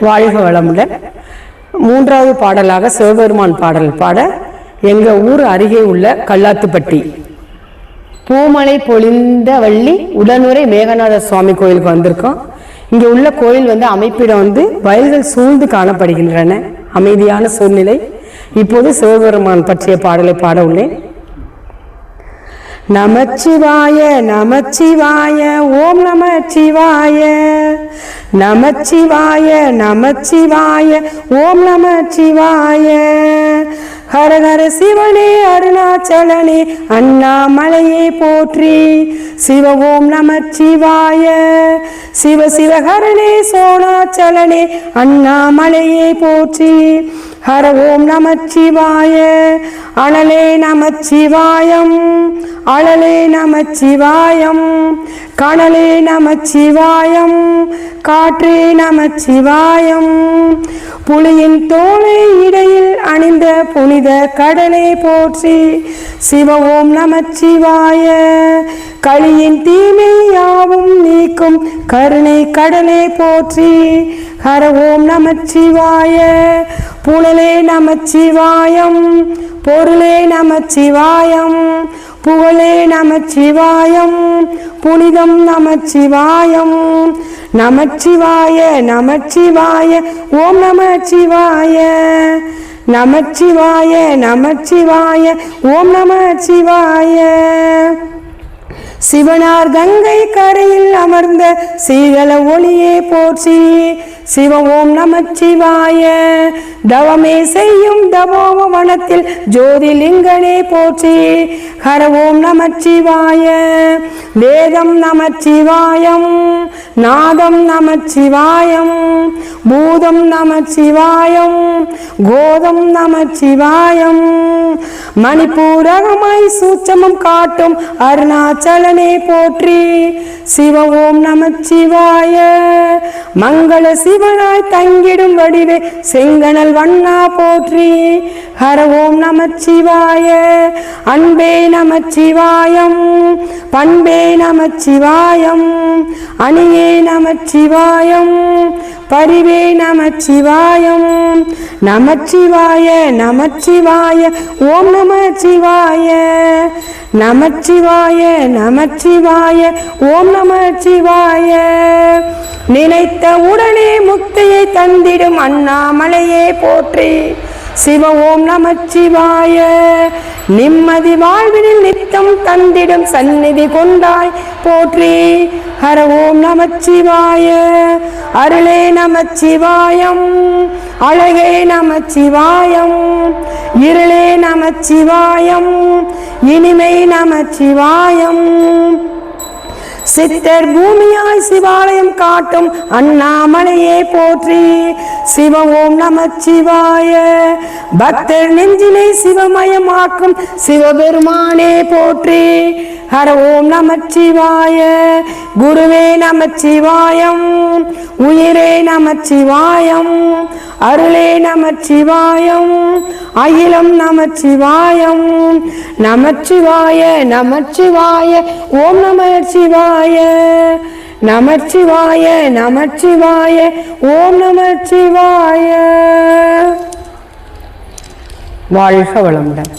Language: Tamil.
வாழ்க வளமுடன் மூன்றாவது பாடலாக சிவபெருமான் பாடல் பாட எங்க ஊர் அருகே உள்ள கல்லாத்துப்பட்டி. பூமலை பொழிந்த வள்ளி உடனுரை மேகநாத சுவாமி கோயிலுக்கு வந்திருக்கோம். இங்கே உள்ள கோயில் வந்து அமைப்பிடம் வந்து வயல்கள் சூழ்ந்து காணப்படுகின்றன. அமைதியான சூழ்நிலை. இப்போது சிவபெருமான் பற்றிய பாடலை பாட உள்ளேன். நமச்சிவாய நமச்சிவாய ஓம் நமச்சிவாய. நமச்சிவாய நமச்சிவாய ஓம் நமச்சிவாய. ஹர ஹர சிவனே அருணாச்சலனே அண்ணாமலையே போற்றி. சிவ ஓம் நமச்சிவாய. சிவ சிவஹரனே சோணாச்சலனே அண்ணாமலையே போற்றி. ஹர ஓம் நமச்சிவாய. அனலே நமச்சிவாயம் அழலே நமச்சிவாயம் கனலே நமச்சிவாயம் காற்றே நமச்சிவாயம். புலியின் தோலை இடையில் அணிந்த புனித கடலே போற்றி சிவ ஓம் நமச்சிவாய. களியின் தீமை யாவும் நீக்கும் கருணை கடலே போற்றி ஹர ஓம் நமச்சிவாய. புலலே நமச்சிவாயம் பொருளே நமச்சிவாயம். புகழே நமச்சிவாயம். புனிதம் நமச்சிவாயம். நமச்சிவாய நமச்சிவாய ஓம் நமச்சிவாய. நமச்சிவாய நமச்சிவாய ஓம் நமச்சிவாய. சிவனார் கங்கை கரையில் அமர்ந்த சீதள ஒளியே போற்றி சிவ ஓம் நமச்சிவாய. தவமே செய்யும் தவோமம் வானத்தில் ஜோதிலிங்கனே போற்றி. ஹர ஓம் நமச்சிவாய. வேதம் நமச்சிவாயம். நாதம் நமச்சிவாயம். பூதம் நமச்சிவாயம். கோதம் நமச்சிவாயம். மணிப்பூரகமாய் சூச்சமம் காட்டும் அருணாச்சலனே போற்றி. சிவ ஓம் நமச்சிவாய. மங்கள சிவனாய் தங்கிடும் வடிவே செங்கனல் வண்ணா போற்றி. ஹர ஓம் நமச்சிவாய. அன்பே நமச்சிவாயம். பண்பே நமச்சிவாயம். அணியே நமச்சிவாயம். பரிவே நமச்சிவாயம். நமச்சிவாய நமச்சிவாய. ஓம் நமச்சிவாய. நமச்சிவாய நமச்சிவாய. ஓம் நமச்சிவாய. நினைத்த உடனே முக்தியை தந்திடும் அண்ணாமலையே போற்றி. சிவ ஓம் நமச்சிவாய. நிம்மதி வாழ்வினில் நித்தம் தந்திடும் சந்நிதி கொண்டாய் போற்றி. ஹர ஓம் நமச்சிவாய. அருளே நமச்சிவாயம். அழகே நமச்சிவாயம். இருளே நமச்சிவாயம். இனிமை நமச்சிவாயம். சித்தர் பூமியாய் சிவாலயம் காட்டும் அண்ணாமலையே போற்றி. சிவம் ஓம் நமச்சிவாய பக்தர் நெஞ்சினை சிவமயமாக்கும் சிவபெருமானே போற்றி. ஹர ஓம் நமச்சிவாய குருவே நமச்சிவாயம் உயிரே நமச்சிவாயம் அருளே நமச்சிவாயம் அகிலம் நமச்சிவாயம் நமச்சிவாய நமச்சிவாய ஓம் நமச்சிவாய நமச்சிவாய நமச்சிவாய ஓம் நமச்சிவாய. வாழ்க வளமுடன்.